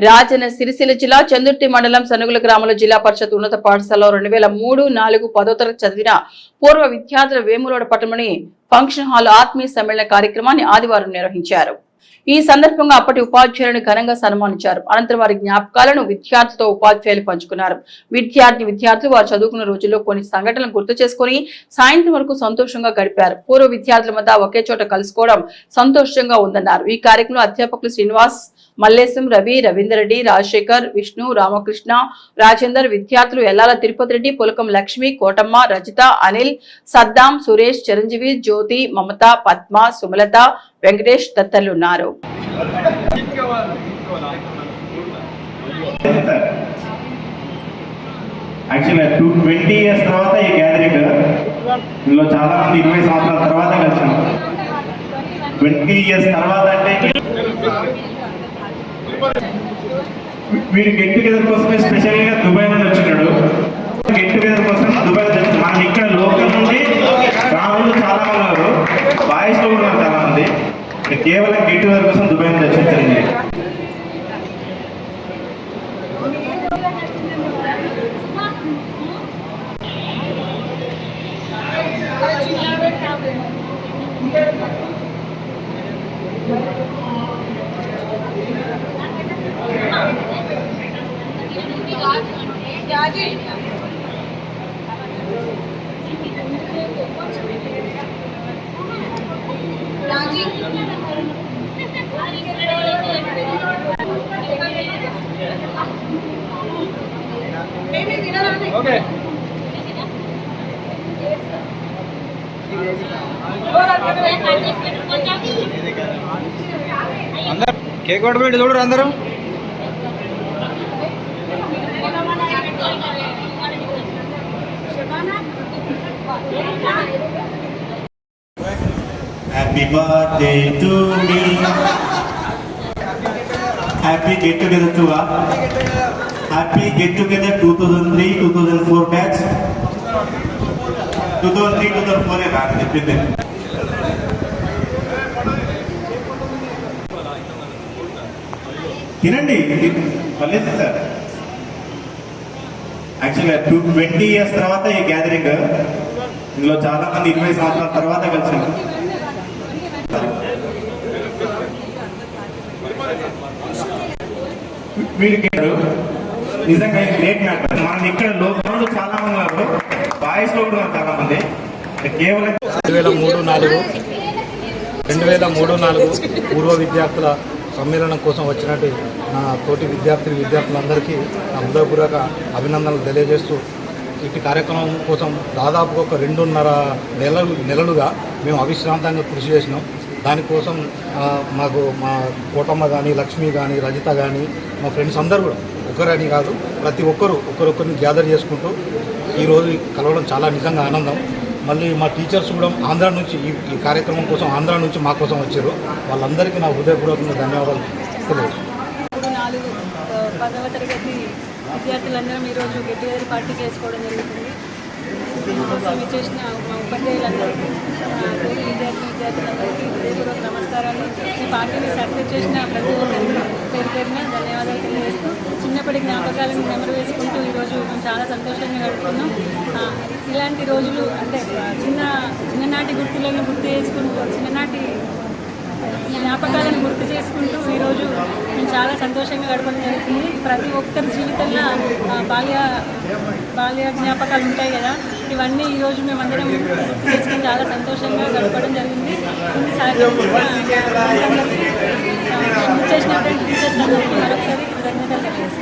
రాజన్న సిరిసిల్ల జిల్లా చందుర్తి మండలం సనుగుల గ్రామంలో జిల్లా పరిషత్ ఉన్నత పాఠశాలలో రెండు వేల మూడు నాలుగు పదో తరగతి చదివిన పూర్వ విద్యార్థుల వేములోడ పట్టణంలోని ఫంక్షన్ హాల్ ఆత్మీయ సమ్మేళన కార్యక్రమాన్ని ఆదివారం నిర్వహించారు. ఈ సందర్భంగా అప్పటి ఉపాధ్యాయులను ఘనంగా సన్మానించారు. అనంతరం వారి జ్ఞాపకాలను విద్యార్థులతో ఉపాధ్యాయులు పంచుకున్నారు. విద్యార్థి విద్యార్థులు వారు చదువుకున్న రోజుల్లో కొన్ని సంఘటనలు గుర్తు చేసుకుని సాయంత్రం వరకు సంతోషంగా గడిపారు. పూర్వ విద్యార్థుల మధ్య ఒకే చోట కలుసుకోవడం సంతోషంగా ఉందన్నారు. ఈ కార్యక్రమంలో అధ్యాపకులు శ్రీనివాస్ మల్లేశం రవి రవీందర్రెడ్డి రాజశేఖర్ విష్ణు రామకృష్ణ రాజేందర్ విద్యార్థులు ఎల్లాల తిరుపతి రెడ్డి పులకం లక్ష్మి కోటమ్మ రజిత అనిల్ సద్దాం సురేష్ చిరంజీవి జ్యోతి మమత పద్మ సుమలత వెంకటేష్ తదితరులున్నారు యాక్చువల్గా టూ ట్వంటీ ఇయర్స్ తర్వాత ఈ గ్యాదరింగ్ ఇందులో చాలా మంది ఇరవై సంవత్సరాల తర్వాత కలిసాం. ట్వంటీ ఇయర్స్ తర్వాత అంటే వీడు గెట్ టుగెదర్ కోసమే స్పెషల్గా దుబాయ్ నుండి వచ్చినాడు. గెట్ టుగెదర్ కోసం దుబాయ్ మన ఇక్కడ లోకల్ నుండి రాహుల్ చాలా మంది ఉన్నారు. బాయ్స్లో కూడా ఉన్నారు చాలా మంది. కేవలం గెట్ టుగెదర్ కోసం దుబాయ్ నుంచి వచ్చింది కేక్ కొట్టు చూడరు అందరూ. Happy birthday to me. Happy get together to uh, Happy get together 2003 2004 batch. 2003 2004 ఏ కాదు చెప్పింది. తినండి. పర్లేదు సార్. యాక్చువల్గా టూ ట్వంటీ ఇయర్స్ తర్వాత ఈ గ్యాదరింగ్ ఇందులో చాలా మంది ఇరవై సంవత్సరాల తర్వాత కలిసాను వీడికి నిజంగా గ్రేట్ మ్యాటర్ మనం ఇక్కడ లోకంలో చాలా మంది ఉన్నారు. బాయ్స్లో కూడా ఉన్నారు చాలా మంది కేవలం రెండు వేల మూడు నాలుగు రెండు వేల మూడు నాలుగు పూర్వ విద్యార్థుల సమ్మేళనం కోసం వచ్చినట్టు నా తోటి విద్యార్థి విద్యార్థులందరికీ నా హృదయపూర్వక అభినందనలు తెలియజేస్తూ ఇటు కార్యక్రమం కోసం దాదాపు ఒక రెండున్నర నెలలు నెలలుగా మేము అవిశ్రాంతంగా కృషి చేసినాం. దానికోసం మాకు మా కోటమ్మ కానీ లక్ష్మి కానీ రజిత కానీ మా ఫ్రెండ్స్ అందరూ కూడా ఒకరని కాదు ప్రతి ఒక్కరు ఒకరొకరిని గ్యాదర్ చేసుకుంటూ ఈరోజు కలవడం చాలా నిజంగా ఆనందం. మళ్ళీ మా టీచర్స్ కూడా ఆంధ్ర నుంచి ఈ ఈ కార్యక్రమం కోసం ఆంధ్ర నుంచి మా కోసం వచ్చారు. వాళ్ళందరికీ నా హృదయపూర్వకంగా ధన్యవాదాలు తెలియదు పదవ తరగతి విద్యార్థులందరం ఈరోజు గెట్ పార్టీ చేసుకోవడం జరుగుతుంది. దీనికోసం ఇచ్చేసిన మా ఉపాధ్యాయులందరికీ విద్యార్థి విద్యార్థులందరికీ హృదయపూర్వక నమస్కారాలు. ఈ పార్టీని సక్సెస్ చేసిన ప్రతి ఒక్కరికి పేరు పేరున ధన్యవాదాలు తెలియజేస్తూ చిన్నప్పటి జ్ఞాపకాలను నెమరు వేసుకుంటూ ఈరోజు మేము చాలా సంతోషంగా గడుపుతున్నాం ఇలాంటి రోజులు అంటే చిన్న చిన్ననాటి గుర్తులను గుర్తు చేసుకుంటూ చిన్ననాటి జ్ఞాపకాలను గుర్తు చేసుకుంటూ ఈరోజు మేము చాలా సంతోషంగా గడపడం జరుగుతుంది. ప్రతి ఒక్కరి జీవితంలో బాల్య బాల్య జ్ఞాపకాలు ఉంటాయి కదా. ఇవన్నీ ఈరోజు మేమందరం గుర్తు చేసుకుని చాలా సంతోషంగా గడపడం జరిగింది. దీన్ని సహకరించిన అందరికీ, ఆ, చేసినటువంటి టీచర్స్ అందరికీ మరొక